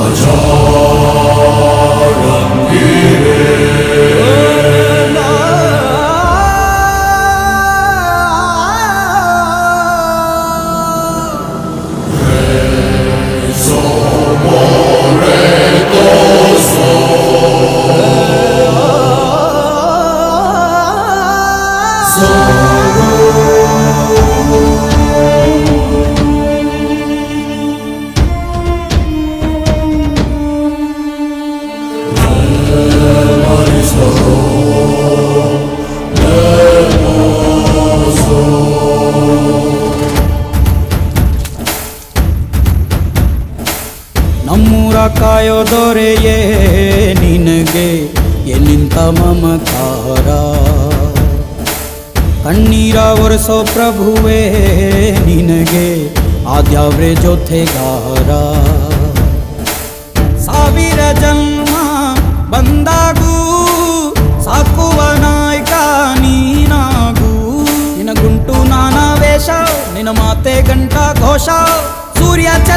거저 ನಮ್ಮೂರ ದೊರೆಯೇ ನಿನಗೆ ಎಲ್ಲಿಂತ ಮಮಕಾರ ಕಣ್ಣೀರ ಒರೆಸೋ ಪ್ರಭುವೇ ನಿನಗೆ ಆದ್ಯಾವ್ರೆ ಜೊತೆಗಾರ बजते घंटा घोषा सूर्याचे